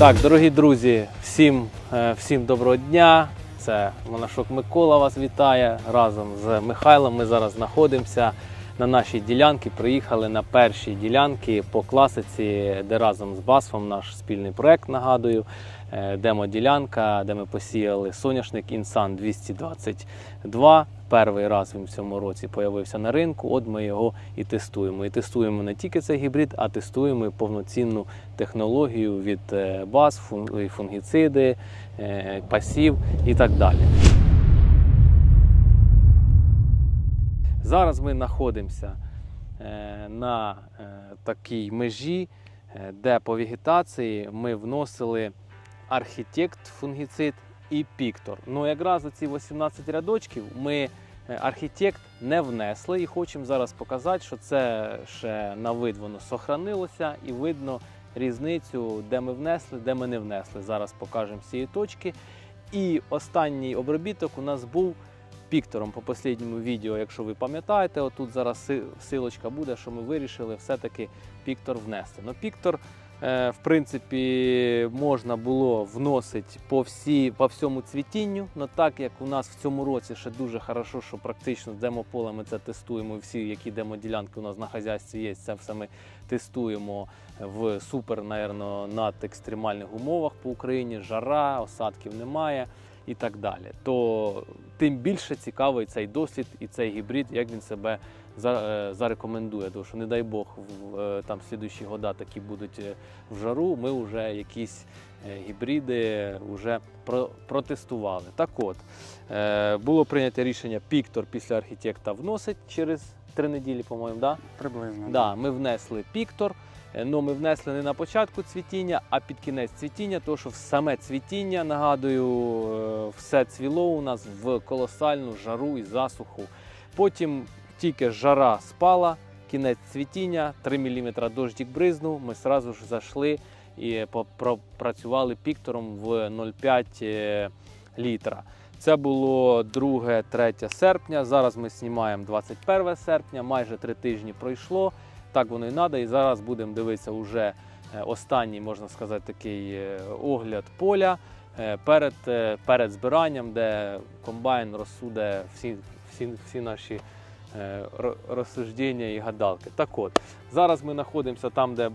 Так, дорогі друзі, всім, е, всім доброго дня. Це Монашок Микола вас вітає. Разом з Михайлом ми зараз знаходимося на нашій ділянці. Приїхали на перші ділянки по класиці, де разом з Басфом наш спільний проект, нагадую. Е, Демо-ділянка, де ми посіяли соняшник Інсан 222. Перший раз він в цьому році появився на ринку. От ми його і тестуємо. І тестуємо не тільки цей гібрид, а тестуємо і повноцінну технологію від е, баз, фунгіциди, е, пасів і так далі. Зараз ми знаходимося на такій межі, де по вегетації ми вносили архітект фунгіцид і піктор. Ну, якраз оці 18 рядочків ми е, архітект не внесли і хочемо зараз показати, що це ще на вид воно сохранилося і видно різницю, де ми внесли, де ми не внесли. Зараз покажемо цієї точки. І останній обробіток у нас був піктором по останньому відео, якщо ви пам'ятаєте, отут зараз силочка буде, що ми вирішили все-таки піктор внести. Ну, піктор, в принципі, можна було вносити по, всі, по всьому цвітінню, але так як у нас в цьому році ще дуже хорошо, що практично з демопола ми це тестуємо, всі, які демоділянки у нас на хазяйстві є, це все ми тестуємо в супер, наверно, над екстремальних умовах по Україні, жара, осадків немає і так далі. То тим більше цікавий цей досвід і цей гібрид, як він себе е, зарекомендує. Тому що, не дай Бог, в е, там слідуючі года такі будуть е, в жару. Ми вже якісь е, гібриди вже протестували. Так от, е, було прийнято рішення Піктор після архітекта вносить через три неділі, по-моєму, да? Приблизно. Да, ми внесли піктор. е, Ну, ми внесли не на початку цвітіння, а під кінець цвітіння, тому що в саме цвітіння, нагадую, е, все цвіло у нас в колосальну жару і засуху. Потім тільки жара спала, кінець цвітіння, 3 мм дождик бризнув. Ми одразу ж зайшли і попрацювали піктором в 0,5 е, літра. Це було 2-3 серпня. Зараз ми знімаємо 21 серпня, майже три тижні пройшло. Так воно і треба. І зараз будемо дивитися вже е, останній, можна сказати, такий е, огляд поля перед, перед збиранням, де комбайн розсуде всі, всі, всі наші розсуждення і гадалки. Так от, зараз ми знаходимося там, де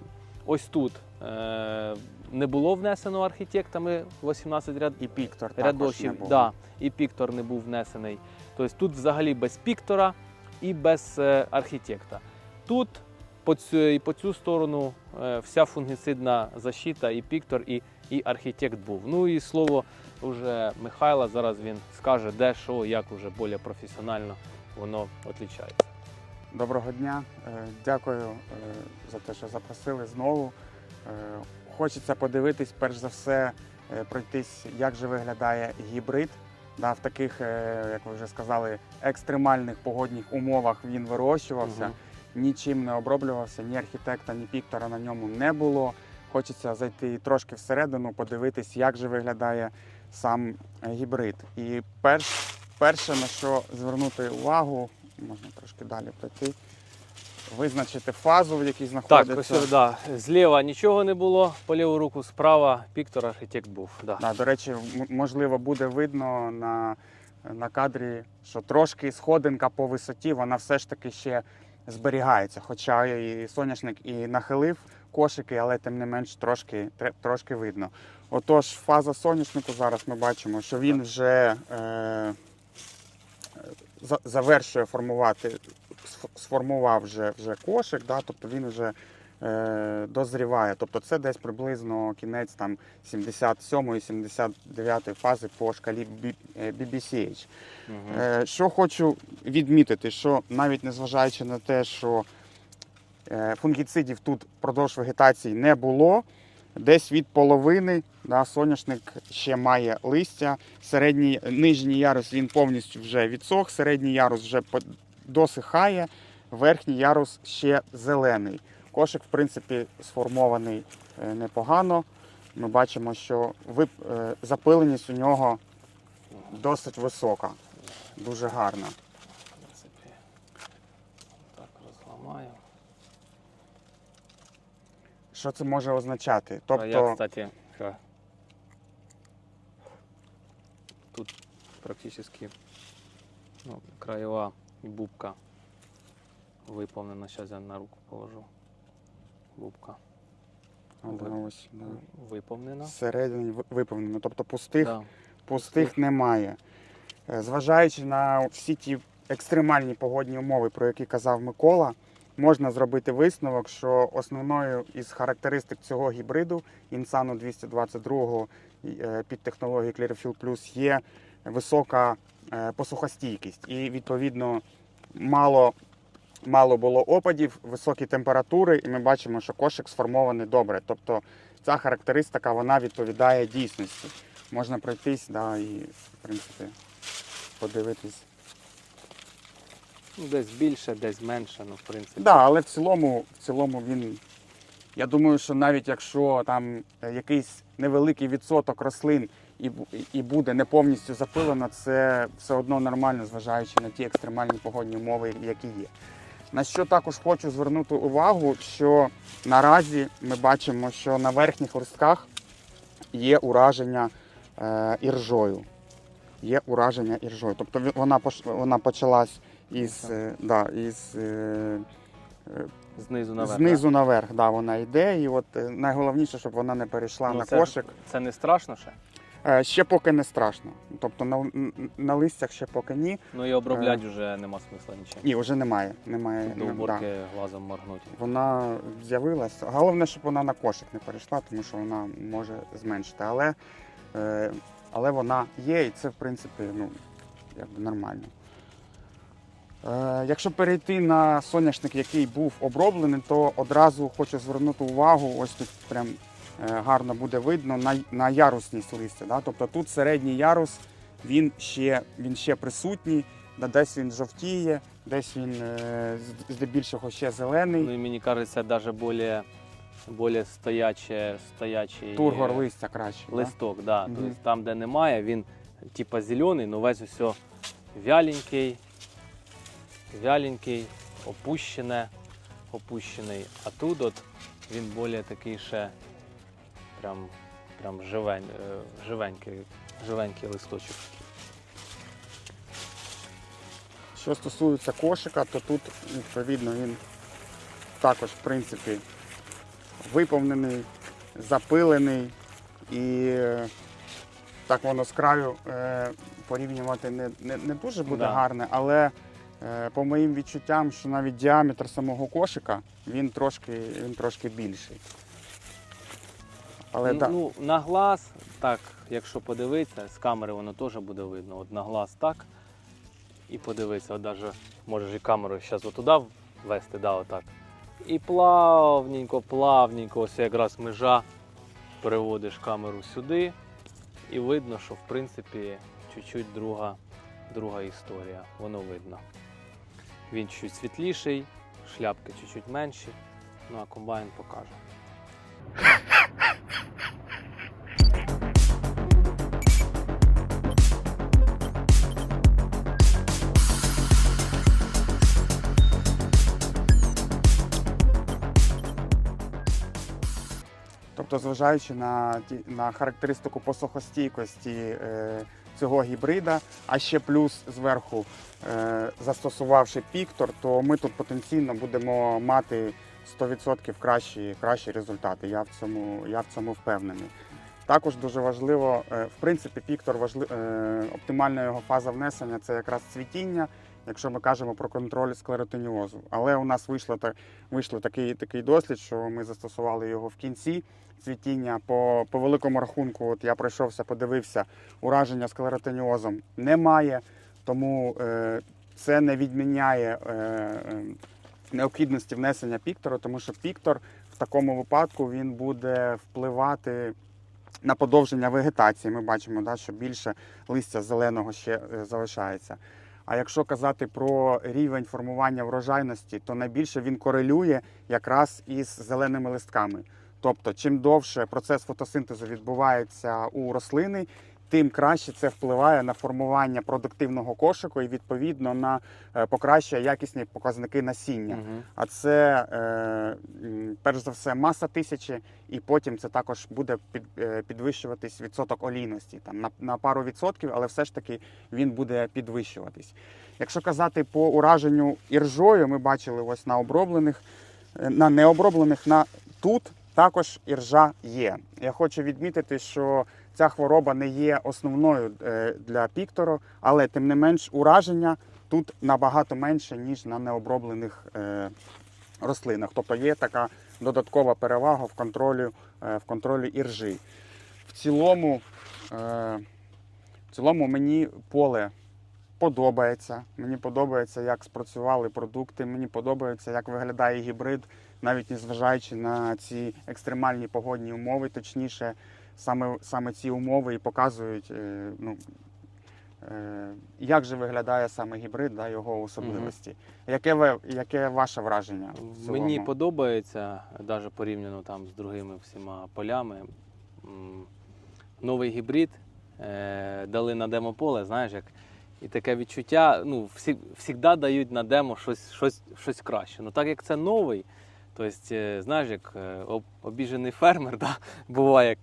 ось тут е, не було внесено архітектами 18 ряд, І піктор також не був. да, і піктор не був внесений. Тобто тут взагалі без піктора і без е, архітекта. Тут по цю, і по цю сторону е, вся фунгіцидна защита, і піктор, і, і архітект був. Ну і слово вже Михайла, зараз він скаже, де що, як уже більш професіонально воно відрізняється. Доброго дня. Е, Дякую е, за те, що запросили знову. Е, Хочеться подивитись, перш за все, пройтись, як же виглядає гібрид. Да, в таких, як ви вже сказали, екстремальних погодних умовах він вирощувався, Мгм. нічим не оброблювався, ні архітекта, ні піктора на ньому не було. Хочеться зайти трошки всередину, подивитись, як же виглядає сам гібрид. І перш, перше, на що звернути увагу, можна трошки далі пройти, визначити фазу, в якій Так, знаходиться. ось да, зліва нічого не було, по ліву руку справа піктор архітект був. Да. Да, до речі, можливо, буде видно на, на кадрі, що трошки сходинка по висоті, вона все ж таки ще зберігається. Хоча і соняшник і нахилив кошики, але тим не менш трошки, трошки видно. Отож, фаза соняшнику зараз ми бачимо, що він вже е, завершує формувати, сформував вже, вже кошик, да, тобто він вже е, дозріває. Тобто це десь приблизно кінець там 77-79 фази по шкалі е, BBCH. Мгм. Е, Що хочу відмітити, що навіть незважаючи на те, що е, фунгіцидів тут впродовж вегетації не було, десь від половини да, соняшник ще має листя. Середній нижній ярус він повністю вже відсох, середній ярус вже досихає, верхній ярус ще зелений. Кошик, в принципі, сформований е, непогано. Ми бачимо, що вип... е, запиленість у нього досить висока, дуже гарна. що це може означати. Тобто... А я, кстати, тут практически ну, краєва бубка виповнена. Зараз я на руку положу. Бубка. Вона ось, да. Виповнена. Всередині виповнена. Тобто пустих, да. пустих немає. Е, зважаючи на всі ті екстремальні погодні умови, про які казав Микола можна зробити висновок, що основною із характеристик цього гібриду Інсану 222 е, під технологією Clearfield Plus є висока е, посухостійкість. І відповідно мало, мало було опадів, високі температури, і ми бачимо, що кошик сформований добре. Тобто ця характеристика вона відповідає дійсності. Можна пройтись, да, і в принципі подивитись. Ну, Десь більше, десь менше, ну, в принципі. Да, але в цілому, в цілому він. Я думаю, що навіть якщо там е, якийсь невеликий відсоток рослин і, і буде не повністю запилено, це все одно нормально, зважаючи на ті екстремальні погодні умови, які є. На що також хочу звернути увагу, що наразі ми бачимо, що на верхніх листках є ураження е, іржою. Є ураження іржою. Тобто вона, вона почалась із, е, да, із е, е, Знизу наверх. знизу наверх. Да, вона йде. І от е, найголовніше, щоб вона не перейшла Ну, на це- кошик. Це не страшно ще? Е, Ще поки не страшно. Тобто на, на листях ще поки ні. Ну і обробляти вже нема смисла нічим. Ні, вже немає. немає До не- уборки глазом моргнуть. Вона з'явилася. Головне, щоб вона на кошик не перейшла, тому що вона може зменшити. Але, е, але вона є, і це, в принципі, ну, якби нормально. Е, якщо перейти на соняшник, який був оброблений, то одразу хочу звернути увагу, ось тут прям е, гарно буде видно на, на ярусність листя. Да? Тобто тут середній ярус, він ще, він ще присутній, да, десь він жовтіє, десь він е, здебільшого ще зелений. Ну і мені кажеться, даже более, более стояче, стоячий Тургор листя краще. да? листок, да. Мгм. Тобто там, де немає, він типа зелений, але весь усе вяленький, вяленький, опущене, опущений. А тут от він більш такий ще прям, прям живень, е, живенький, живенький листочок. Що стосується кошика, то тут відповідно він також, в принципі, виповнений, запилений і е, так воно з краю е, порівнювати не, не, не дуже буде Да. гарне, але по моїм відчуттям, що навіть діаметр самого кошика він трошки, він трошки більший. Але ну, так. ну, на глаз, так, якщо подивитися, з камери воно теж буде видно. От на глаз так. І подивитися, от даже можеш і камеру зараз отуди ввести, да, отак. І плавненько, плавненько, ось якраз межа, переводиш камеру сюди, і видно, що в принципі чуть-чуть друга, друга історія. Воно видно. Він чуть світліший, шляпки чуть-чуть менші, ну а комбайн покаже. Тобто, зважаючи на, на характеристику посухостійкості е, цього гібрида, а ще плюс зверху е, застосувавши піктор, то ми тут потенційно будемо мати 100% кращі, кращі результати. Я в цьому, я в цьому впевнений. Також дуже важливо, е, в принципі, піктор важли, е, оптимальна його фаза внесення це якраз цвітіння, якщо ми кажемо про контроль склеротиніозу. Але у нас вийшло, вийшло такий, такий дослід, що ми застосували його в кінці цвітіння. По, по великому рахунку, от я пройшовся, подивився, ураження склеротиніозом немає, тому е, це не відміняє е, е, необхідності внесення піктору, тому що піктор в такому випадку він буде впливати на подовження вегетації. Ми бачимо, да, що більше листя зеленого ще е, залишається. А якщо казати про рівень формування врожайності, то найбільше він корелює якраз із зеленими листками. Тобто, чим довше процес фотосинтезу відбувається у рослини, тим краще це впливає на формування продуктивного кошику і відповідно на е, покращує якісні показники насіння. Мгм. А це е, перш за все маса тисячі, і потім це також буде під, е, підвищуватись відсоток олійності там на, на пару відсотків, але все ж таки він буде підвищуватись. Якщо казати по ураженню іржою, ми бачили ось на оброблених, на необроблених на тут також іржа є. Я хочу відмітити, що ця хвороба не є основною е, для піктору, але тим не менш ураження тут набагато менше, ніж на необроблених е, рослинах. Тобто є така додаткова перевага в контролі, е, в контролі іржі. В цілому, в цілому мені поле подобається. Мені подобається, як спрацювали продукти. Мені подобається, як виглядає гібрид, навіть незважаючи на ці екстремальні погодні умови, точніше, саме, саме ці умови і показують, е, ну, е, як же виглядає саме гібрид, да, його особливості. Яке, ви, яке ваше враження? в Мені цілому? подобається, навіть порівняно там з другими всіма полями. м, Новий гібрид е, дали на демополе, знаєш, як. І таке відчуття, ну, всі, завжди дають на демо щось, щось, щось краще. Ну так як це новий, то есть, е, знаєш, як е, об- обіжений фермер, да, буває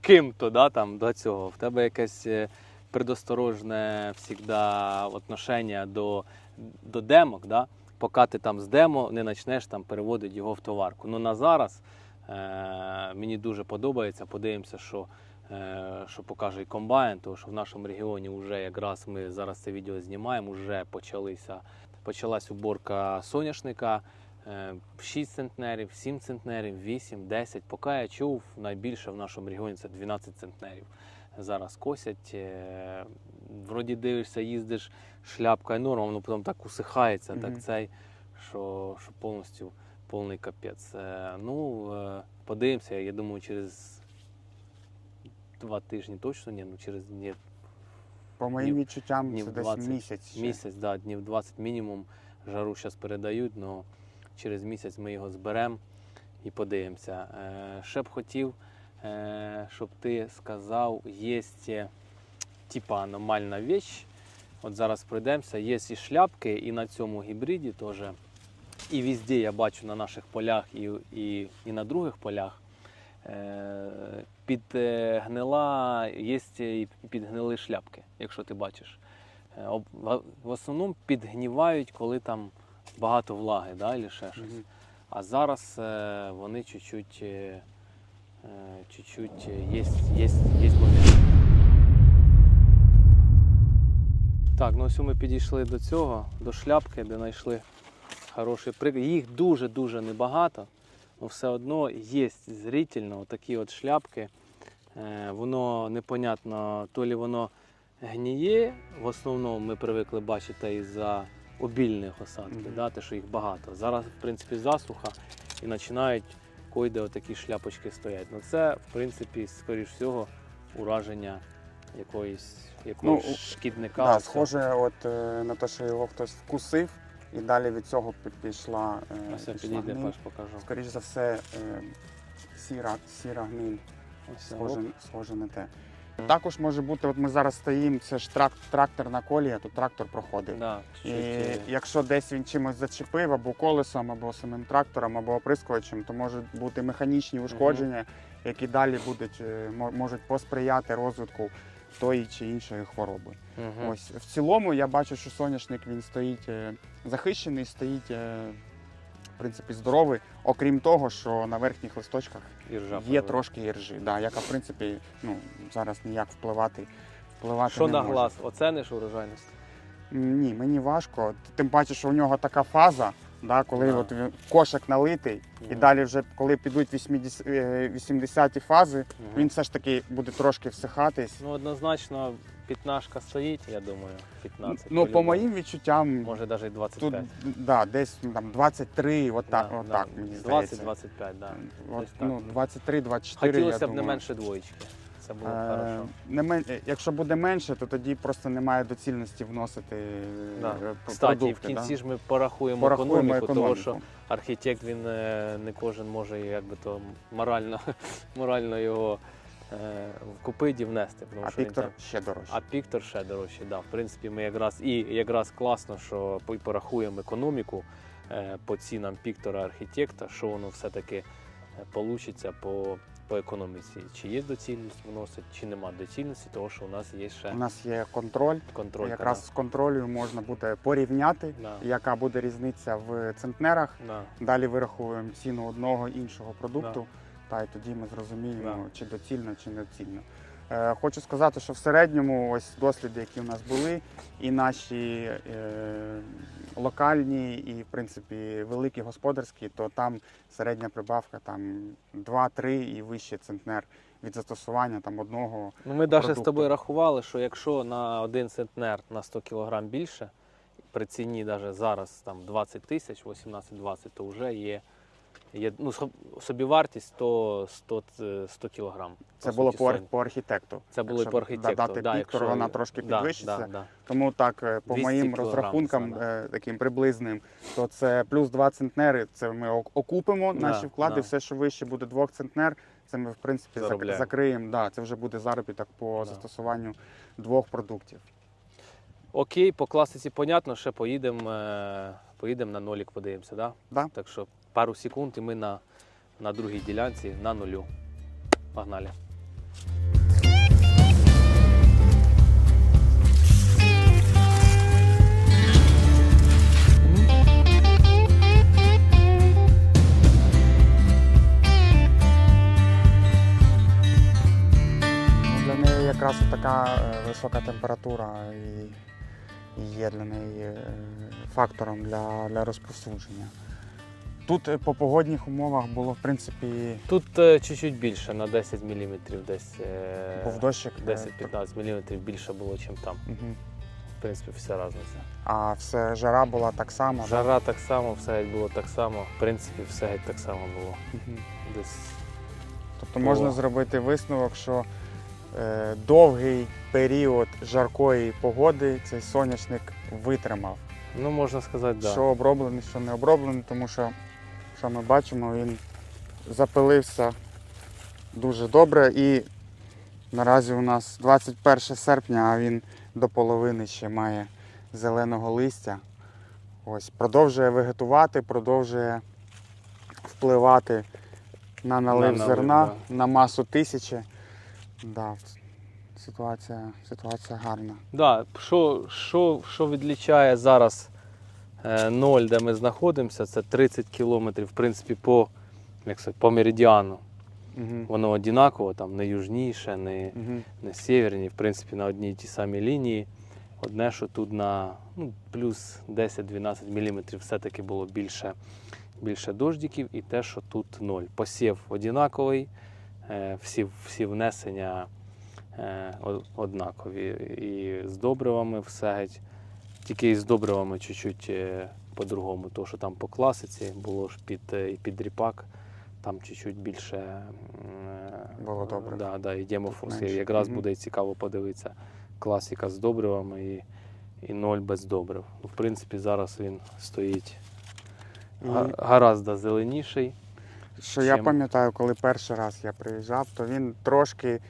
ким-то да, там, до цього. В тебе якесь е, предосторожне завжди отношення до, до демок, да? поки ти там з демо не почнеш там переводити його в товарку. Ну на зараз е, мені дуже подобається. Подивимося, що, е, що покаже і комбайн, тому що в нашому регіоні вже якраз ми зараз це відео знімаємо, вже почалися, почалась уборка соняшника. Е, 6 центнерів, 7 центнерів, 8, 10. Поки я чув, найбільше в нашому регіоні це 12 центнерів. Зараз косять. е, Вроді дивишся, їздиш, шляпка норма, воно потім так усихається, Мгм. так цей, що, що повністю повний капець. Е, Ну, е, подивимося, я думаю, через два тижні точно ні, ну через ні, По моїм відчуттям, днів це десь 20 місяць. ще. місяць, да, днів 20 мінімум. Жару зараз передають, але через місяць ми його зберемо і подивимося. Е, ще б хотів, е, щоб ти сказав, є типа аномальна віч. От зараз пройдемося, є і шляпки, і на цьому гібриді теж. І везде я бачу на наших полях і, і, і на других полях. Е, підгнила, є і підгнили шляпки, якщо ти бачиш. Е, В основному підгнівають, коли там багато влаги, да, або ще щось. Мгм. А зараз е, вони чуть-чуть, е, е, чуть-чуть є, є, є момент. Так, ну ось ми підійшли до цього, до шляпки, де знайшли хороший приклад. Їх дуже-дуже небагато, але все одно є зрительно такі от шляпки. Е, воно непонятно, то лі воно гніє. В основному ми привикли бачити із-за обільних осадків, Мгм. да, те, що їх багато. Зараз, в принципі, засуха і починають койде отакі шляпочки стоять. Ну це, в принципі, скоріш всього, ураження якоїсь, якогось Ну, шкідника. Да, схоже, от е, на те, що його хтось вкусив, і далі від цього пі- пішла, е, Ось пішла підійде, гниль. перш покажу. Скоріш за все, е, сіра, сіра гниль, Ось, схоже, схоже на те. Також може бути, от ми зараз стоїмо, це ж трак, тракторна колія, тут трактор проходив. Да, І якщо десь він чимось зачепив, або колесом, або самим трактором, або оприскувачем, то можуть бути механічні ушкодження, які далі будуть, е, мо- можуть посприяти розвитку тої чи іншої хвороби. мгм. Ось в цілому я бачу, що соняшник він стоїть е, захищений, стоїть е, принципі здоровий, окрім того, що на верхніх листочках Іржа є трошки іржі, да, яка в принципі ну, зараз ніяк впливати, впливати Що не на може. глаз? Оцениш урожайність? Ні, мені важко. Тим паче, що у нього така фаза, да, коли Да. от він- кошик налитий, і Мгм. далі вже коли підуть 80, е, 80-ті фази, Мгм. він все ж таки буде трошки всихатись. Ну, однозначно, п'ятнашка стоїть, я думаю, 15. Ну, по моїм відчуттям, Може, навіть і тут да, десь ну, там 23, от так, Да, от да, так мені здається. 20-25, да. От, десь так. ну, 23-24, Хотілося я б не думаю. менше двоєчки. Це було б Е, хорошо. не мен... е, Якщо буде менше, то тоді просто немає доцільності вносити Да. е, п- Кстати, продукти. в кінці да? ж ми порахуємо, порахуємо економіку, економіку. тому що архітект він е, не кожен може як би то морально, морально його в купиді внести. Тому А що він Піктор там- ще дорожче. а Піктор ще дорожче. Да. В принципі, ми якраз і якраз класно, що порахуємо економіку е, по цінам Піктора архітекта, що воно все-таки вийде по, по економіці. Чи є доцільність вносити, чи нема доцільності, тому що у нас є ще У нас є контроль. контроль. Якраз з контролю можна буде порівняти, Да. яка буде різниця в центнерах. Да. Далі вирахуємо ціну одного іншого продукту, та й тоді ми зрозуміємо, Да. чи доцільно, чи недоцільно. Е, хочу сказати, що в середньому ось досліди, які у нас були, і наші е, локальні, і в принципі великі господарські, то там середня прибавка там 2-3 і вище центнер від застосування там одного. Ну, ми навіть з тобою рахували, що якщо на один центнер на 100 кг більше, при ціні навіть зараз там 20 тисяч, 18-20, то вже є, є ну, со- собівартість 100, 100, е, 100 кг. Це було по, ар- по архітекту. Це було і Якщо по архітектору. Додати да, Піктор, вона трошки да, підвищиться. Да, да. Тому так, е, по 200 моїм кілограм розрахункам, саме. е, таким приблизним, то це плюс 2 центнери. Це ми ок- окупимо Да, наші вклади. да. Все, що вище буде 2 центнер, це ми в принципі зак- Заробляємо. закриємо. Да, це вже буде заробіток по Да. застосуванню двох продуктів. Окей, по класиці понятно, ще поїдемо е, поїдем на нолік, подивимося. Да? Да. Так що пару секунд і ми на, на другій ділянці на нулю. Погнали. Ну, якраз така е, висока температура і, і є для неї е, фактором для, для розповсюдження. Тут е, по погодних умовах було в принципі Тут е, чуть-чуть більше, на 10 мм десь. е, був дощик. е, 10-15 мм більше було, ніж там. Мгм. В принципі, вся різниця. А все жара була так само. Жара так само, все геть було так само. В принципі, все геть так само було. Мгм. Десь Тобто можна зробити висновок, що е, довгий період жаркої погоди цей соняшник витримав. Ну, можна сказати, так. Да. Що оброблений, що не оброблений, тому що, що ми бачимо, він запилився дуже добре. І наразі у нас 21 серпня, а він до половини ще має зеленого листя. Ось, продовжує вегетувати, продовжує впливати на налив налив, зерна, да. на масу тисячі. Да, ситуація, ситуація гарна. Да, що, що, що відлічає зараз ноль, де ми знаходимося, це 30 кілометрів, в принципі, по, як сказати, по меридіану. Угу. Воно однаково, там не южніше, не, Угу. не северні, в принципі, на одній і тій самій лінії. Одне, що тут на ну, плюс 10-12 мм все-таки було більше, більше дождиків, і те, що тут ноль. Посів однаковий, е, всі, всі внесення е, однакові. І з добривами все геть. Тільки із добривами чуть-чуть е, по-другому. То, що там по класиці було ж під, е, і під ріпак, там чуть-чуть більше е, Було добре. Да, да, і демофос. Якраз Мгм. буде цікаво подивитися. Класика з добривами і, і ноль без добрив. Ну, в принципі, зараз він стоїть І га- гаразд зеленіший. Що я пам'ятаю, коли перший раз я приїжджав, то він трошки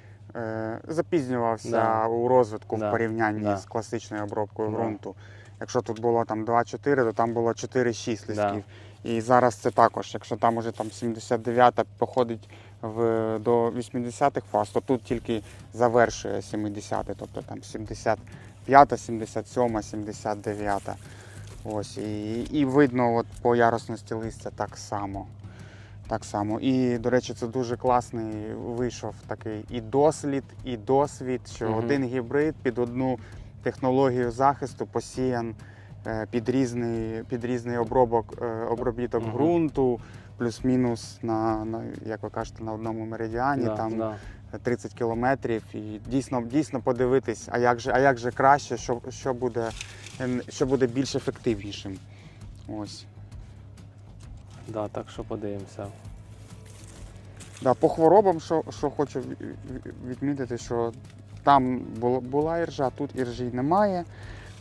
запізнювався Да. у розвитку Да. в порівнянні Да. з класичною обробкою Да. ґрунту. Якщо тут було там 2-4, то там було 4-6 Да. листків. І зараз це також. Якщо там уже там 79-та походить в, до 80-х фаз, то тут тільки завершує 70-й, тобто там 75-та, 77-та, 79-та. Ось, і, і видно от по ярусності листя так само. Так само. І, до речі, це дуже класний вийшов такий і дослід, і досвід, що Мгм. один гібрид під одну технологію захисту посіян е, під різний, під різний обробок, е, обробіток Мгм. ґрунту, плюс-мінус на, на, як ви кажете, на одному меридіані, Да, там да. 30 кілометрів. І дійсно, дійсно подивитись, а як же, а як же краще, що, що, буде, що буде більш ефективнішим. Ось. Да, так що подивимося. Да, по хворобам, що, що хочу ві- ві- відмітити, що там була, іржа, тут іржі немає.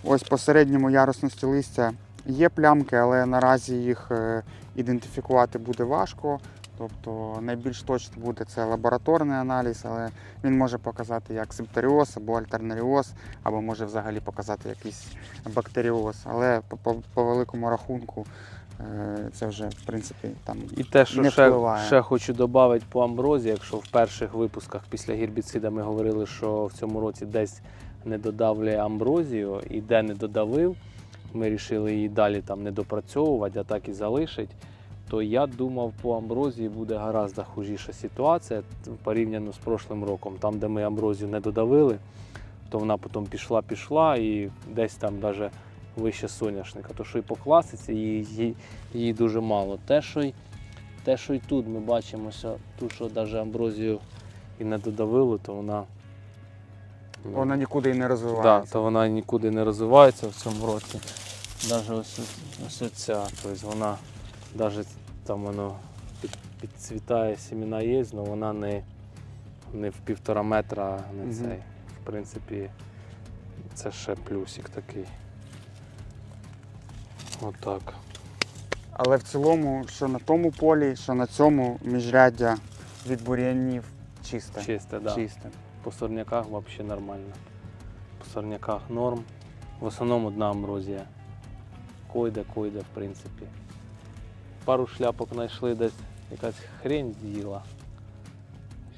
Ось по середньому ярусності листя є плямки, але наразі їх е, ідентифікувати буде важко, Тобто найбільш точно буде це лабораторний аналіз, але він може показати як септоріоз або альтернаріоз, або може взагалі показати якийсь бактеріоз. Але по, великому рахунку це вже в принципі там І те, що Не ще, впливає. ще хочу додати по амброзі, якщо в перших випусках після гербіцида ми говорили, що в цьому році десь не додавлює амброзію, і де не додавив, ми вирішили її далі там не допрацьовувати, а так і залишить. То я думав, по амброзії буде гораздо хужіша ситуація порівняно з прошлим роком. Там, де ми амброзію не додавили, то вона потім пішла, пішла і десь там навіть вище соняшника. То що і по класиці її, її, дуже мало. Те, що й те, що і тут ми бачимо, що тут, що навіть амброзію і не додавили, то вона. ну, вона нікуди і не да, розвивається. то вона нікуди не розвивається в цьому році. Навіть ось, ось ця, тобто вона навіть там воно під, підцвітає, сімена є, але вона не, не в півтора метра, не цей. В принципі, це ще плюсик такий. Отак. Але в цілому, що на тому полі, що на цьому міжряддя від бур'янів чисте. Чисте, да. чисте. По сорняках взагалі нормально. По сорняках норм. В основному одна амброзія. Койде, койде, в принципі. Пару шляпок знайшли десь якась хрень з'їла.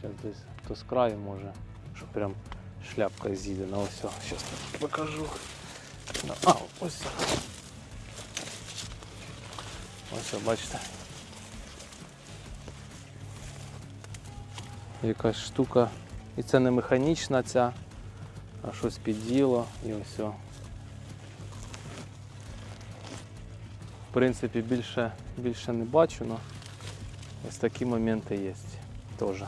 Зараз десь то з краю може, що прям шляпка з'їде. Ну ось, зараз покажу. Ну, А, ось. Ось, бачите. Якась штука. І це не механічна ця, а щось під'їло і ось. В принципі, більше, більше не бачу, але ось такі моменти є теж.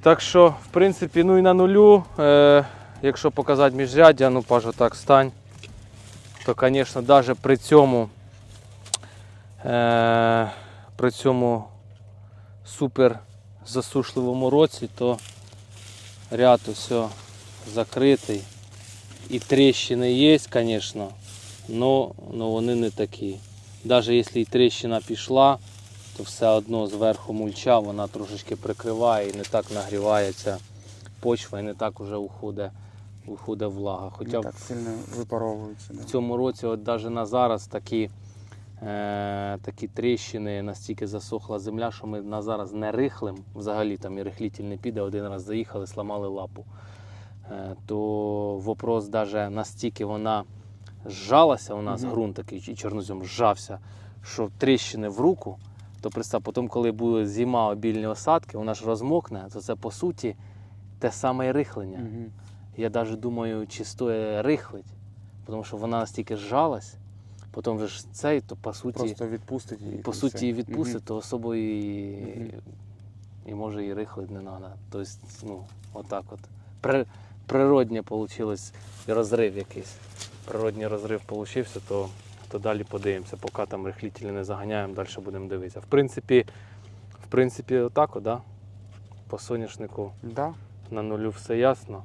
Так що, в принципі, ну і на нулю, е, якщо показати міжряддя, ну пажо так стань, то, звісно, навіть при цьому, е, при цьому супер засушливому році, то ряд усе закритий. І тріщини є, звісно, але вони не такі. Навіть якщо і тріщина пішла, то все одно зверху мульча вона трошечки прикриває і не так нагрівається почва і не так уже уходить, уходить влага. Хоча Не в так сильно випаровуються. В цьому році, от навіть на зараз такі, е, такі тріщини, настільки засохла земля, що ми на зараз не рихлим, взагалі там і рихлітель не піде, один раз заїхали, сламали лапу. Е, то вопрос навіть настільки вона зжалася, у нас Мгм. ґрунт такий і чорнозем зжався, що тріщини в руку, то представ, потім, коли буде зима, обільні осадки, вона ж розмокне, то це по суті те саме і рихлення. Мгм. Я навіть думаю, чи стоїть рихлить, тому що вона настільки зжалась, потім вже ж цей, то по суті, Просто відпустить її. по і суті і відпустить, Мгм. то особо і, Мгм. і може і рихлить не треба. Тобто, ну, отак от. При, природнє вийшло і розрив якийсь. Природній розрив получився, то, то далі подивимося. Поки там рихлітелі не заганяємо, далі будемо дивитися. В принципі, в принципі, отак, от, да? по соняшнику Да. на нулю все ясно.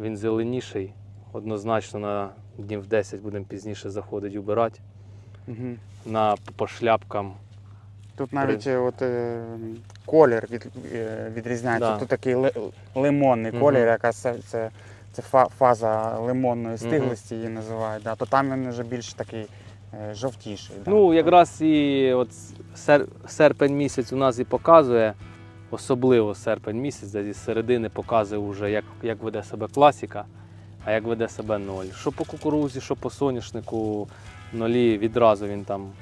Він зеленіший. Однозначно на днів 10 будемо пізніше заходити убирати. Мгм. На по шляпкам. Тут навіть е, от, е, колір від, е, відрізняється. Да. Тут такий ли- лимонний Мгм. колір, яка це, це, це фа- фаза лимонної стиглості її називають. Да. То там він вже більш такий е, жовтіший. Да. Ну, якраз і от сер, серпень місяць у нас і показує, особливо серпень місяць, десь з середини показує вже, як, як веде себе класіка, а як веде себе ноль. Що по кукурузі, що по соняшнику, нолі відразу він там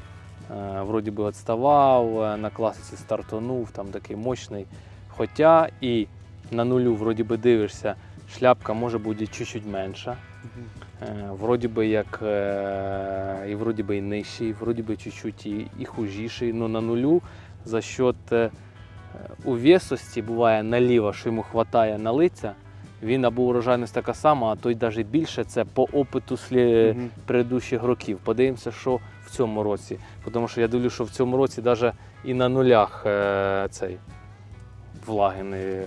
е, вроді би відставав, е, на класиці стартанув, там такий мощний. Хоча і на нулю, вроді би, дивишся, шляпка може бути чуть-чуть менша. Е, Вроді би як е, і вроді би і нижчий, вроді би чуть-чуть і, і хужіший, але на нулю за счет е, увесості буває наліво, що йому вистачає на лиця. Він або урожайність така сама, а то й навіть більше це по опиту слі... Мгм. предыдущих років. Подивимося, що в цьому році. Тому що я дивлюся, що в цьому році навіть і на нулях е, цей влаги не,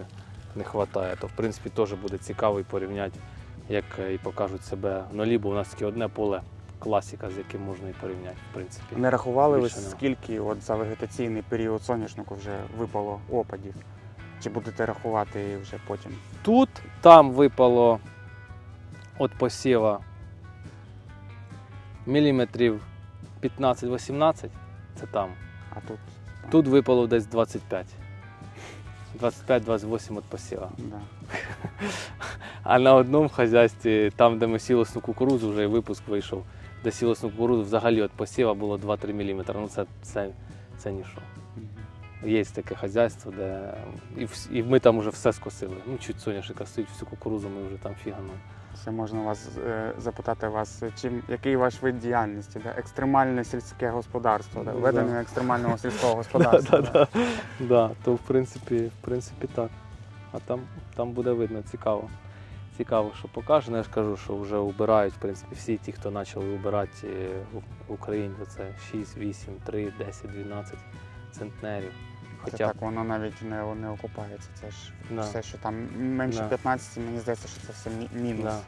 не вистачає. То в принципі теж буде цікаво і порівняти, як е, і покажуть себе нулі, бо у нас тільки одне поле класика, з яким можна і порівняти, в принципі. Не рахували ви, Більше нема. скільки от за вегетаційний період соняшнику вже випало опадів? Чи будете рахувати вже потім? Тут, там випало від посіва міліметрів 15-18, це там. А тут Тут випало десь 25. 25-28 від посіва. да. А на одному хазяйстві, там, де ми сілосну кукурудзу, вже і випуск вийшов, де сілосну кукурудзу взагалі від посіва було 2-3 мм. Ну це, це, це ніщо. Мгм. Є таке хазяйство, де і, і ми там вже все скосили. Ну, чуть соняшника стоїть, всю кукурудзу ми вже там фіганули. Це можна вас е, запитати вас, чим який ваш вид діяльності? Да? Екстремальне сільське господарство, да? Ну, ведення да. екстремального сільського господарства. да. Да, то в принципі, в принципі так. А там, там буде видно цікаво. Цікаво, що покаже. Ну, Я ж кажу, що вже убирають, в принципі, всі ті, хто почали убирати е, в Україні, це 6, 8, 3, 10, 12 центнерів. Хоча так воно навіть не, не окупається. Це ж Да. все, що там менше Да. 15, мені здається, що це все мінус. Да.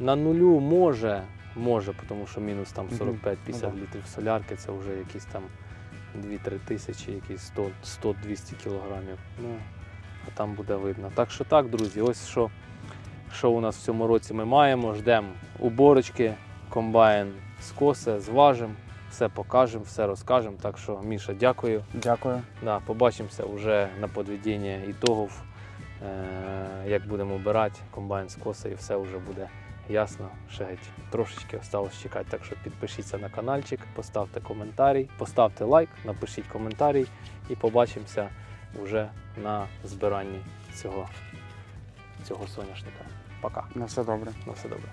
На нулю може, може, тому що мінус там 45-50 Ну літрів солярки, це вже якісь там 2-3 тисячі, якісь 100 100-200 кілограмів. Ну, а там буде видно. Так що так, друзі, ось що, що у нас в цьому році ми маємо. Ждемо уборочки, комбайн скосе, зважимо, все покажемо, все розкажемо. Так що, Міша, дякую. Дякую. Да, побачимося вже на підведенні ітогів, е, як будемо обирати комбайн з коси, і все вже буде ясно. Ще геть трошечки осталось чекати. Так що підпишіться на каналчик, поставте коментарі, поставте лайк, напишіть коментарі і побачимося вже на збиранні цього, цього соняшника. Пока. На все добре. На все добре.